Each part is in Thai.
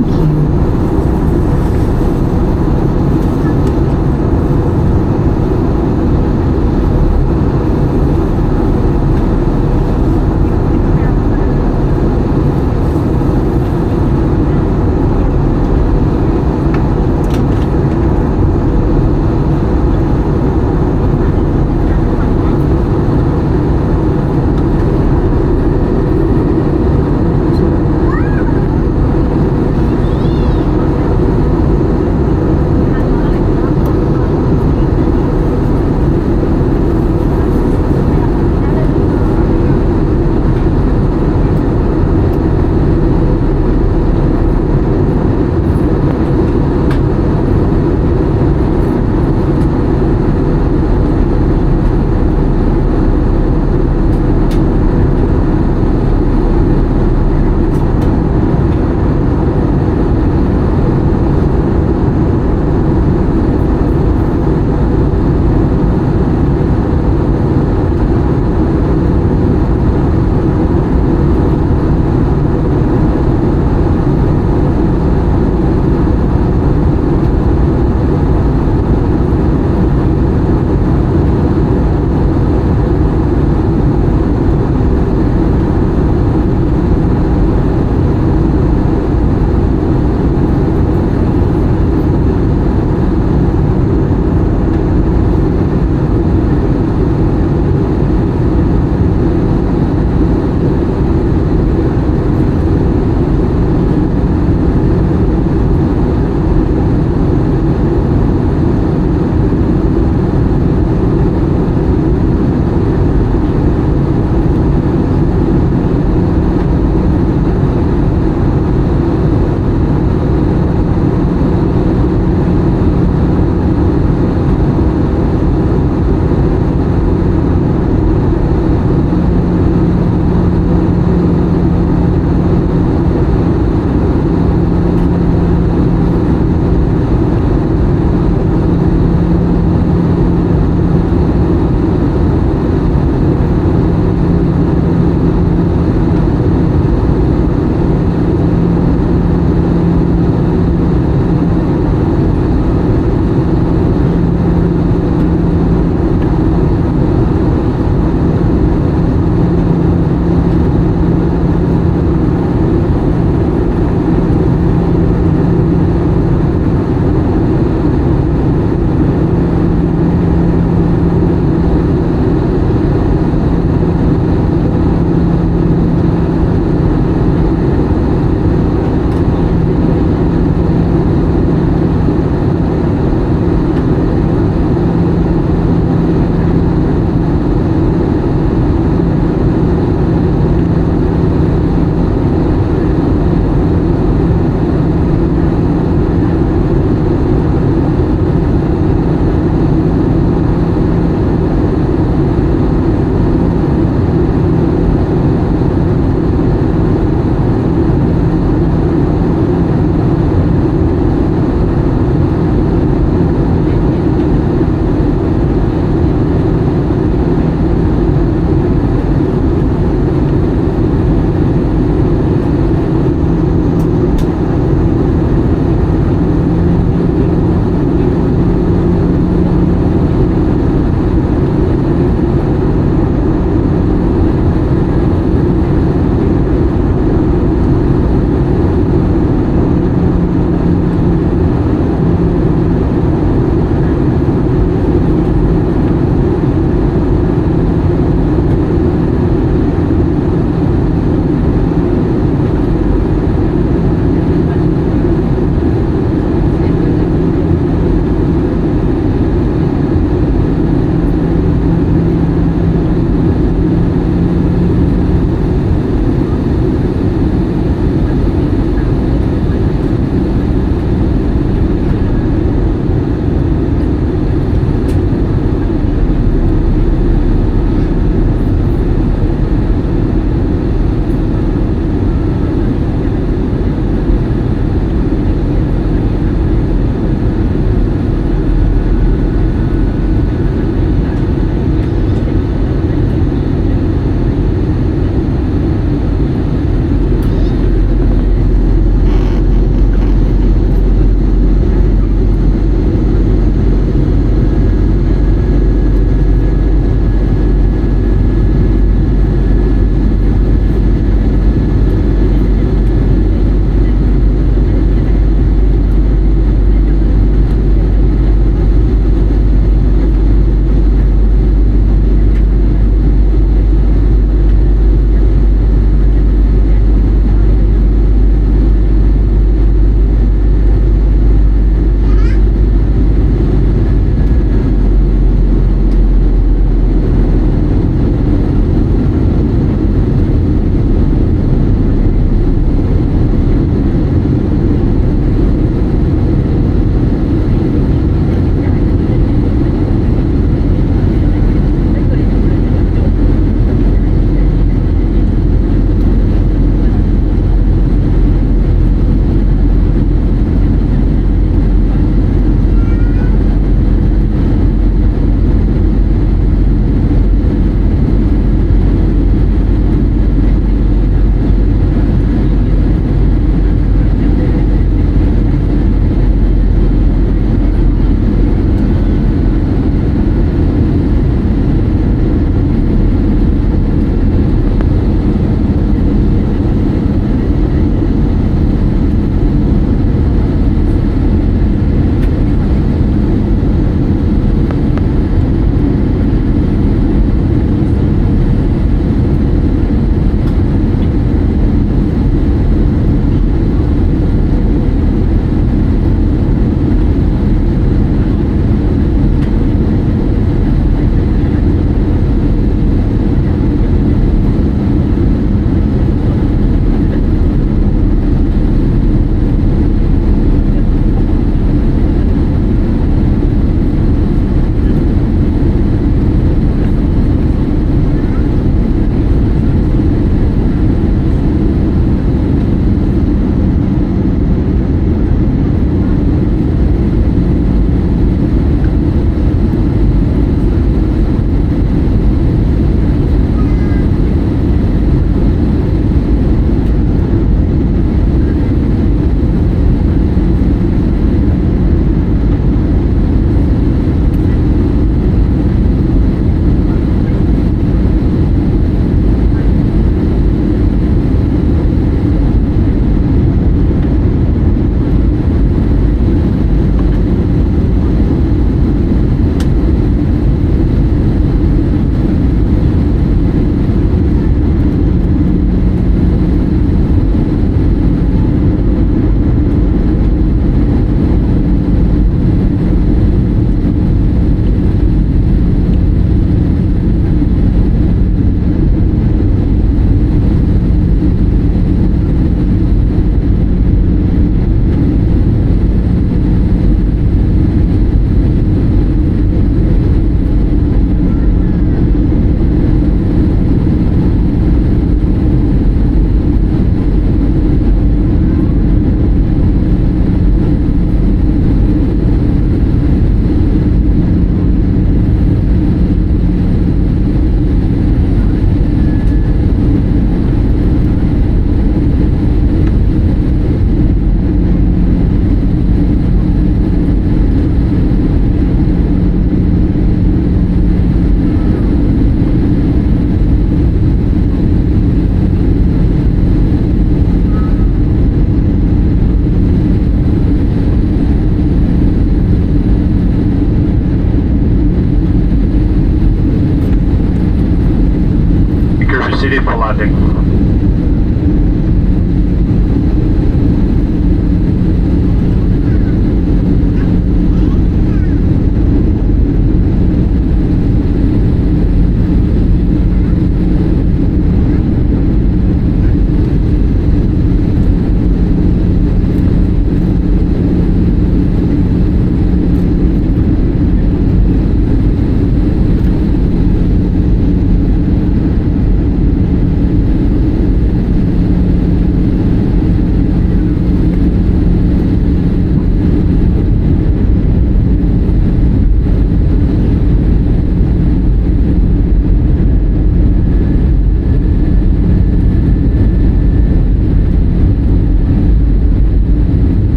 mind.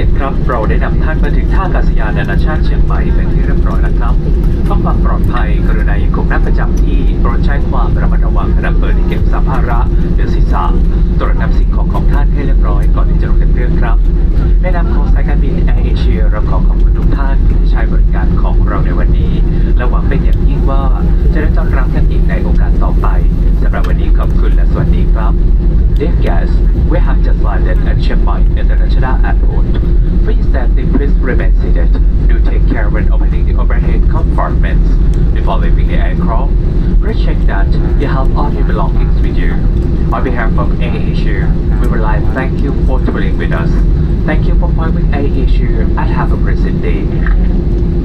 ท่ ครับเราได้นำท่านมาถึงท่าอากาศยานนานาชาติเชียงใหม่เป็นที่เรียบร้อยแล้วครับเพื่อความปลอดภัยกรุณายังคงนั่งประจำที่โปรดใช้ความระมัดระวังขณะเปิดที่เก็บสัมภาระหรือศีรษะตรวจนำสิ่งของของท่านให้เรียบร้อยก่อนที่จะลงเครื่องครับในนามของสายการบินแอร์เอเชียเราขอขอบคุณทุกท่านที่ใช้บริการของเราในวันนี้ และหวังเป็นอย่างยิ่งว่าจะได้ต้อนรับท่านอีกในโอกาสต่อไปสำหรับวันนี้ขอบคุณและสวัสดีครับ Dear guests Chiang Mai International Airport. Please safety, please remain seated. Do take care when opening the overhead compartments. Before leaving the aircraft, please check that you have all your belongings with you. On behalf of AirAsia, we would like to thank you for traveling with us. Thank you for flying with AirAsia and have a pleasant day.